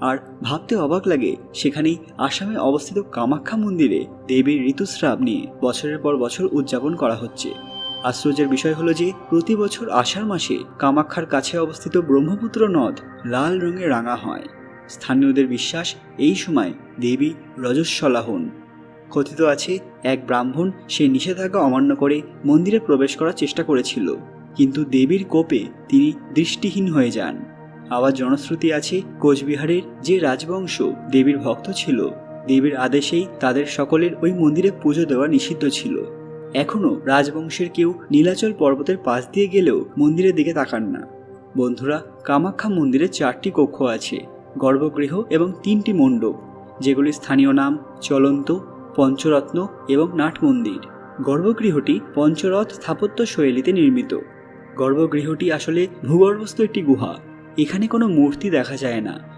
আর ভাবতে অবাক লাগে সেখানেই আসামে অবস্থিত কামাখ্যা মন্দিরে দেবীর ঋতুস্রাব নিয়ে বছরের পর বছর উদযাপন করা হচ্ছে। আশ্চর্যের বিষয় হলো যে প্রতি বছর আষাঢ় মাসে কামাখ্যার কাছে অবস্থিত ব্রহ্মপুত্র নদ লাল রঙে রাঙা হয়। স্থানীয়দের বিশ্বাস এই সময় দেবী রজস্বলা হন। কথিত আছে, এক ব্রাহ্মণ সে নিষেধাজ্ঞা অমান্য করে মন্দিরে প্রবেশ করার চেষ্টা করেছিল। কিন্তু দেবীর কোপে তিনি দৃষ্টিহীন হয়ে যান। আবার জনশ্রুতি আছে কোচবিহারের যে রাজবংশ দেবীর ভক্ত ছিল, দেবীর আদেশেই তাদের সকলের ওই মন্দিরে পুজো দেওয়া নিষিদ্ধ ছিল। এখনও রাজবংশের কেউ নীলাচল পর্বতের পাশ দিয়ে গেলেও মন্দিরের দিকে তাকান না। বন্ধুরা, কামাখ্যা মন্দিরে চারটি কক্ষ আছে, গর্ভগৃহ এবং তিনটি মণ্ডপ, যেগুলি স্থানীয় নাম চলন্ত, পঞ্চরত্ন এবং নাট মন্দির। গর্ভগৃহটি পঞ্চরথ স্থাপত্য শৈলীতে নির্মিত। গর্ভগৃহটি আসলে ভূগর্ভস্থ একটি গুহা। এখানে কোনো মূর্তি দেখা যায় না।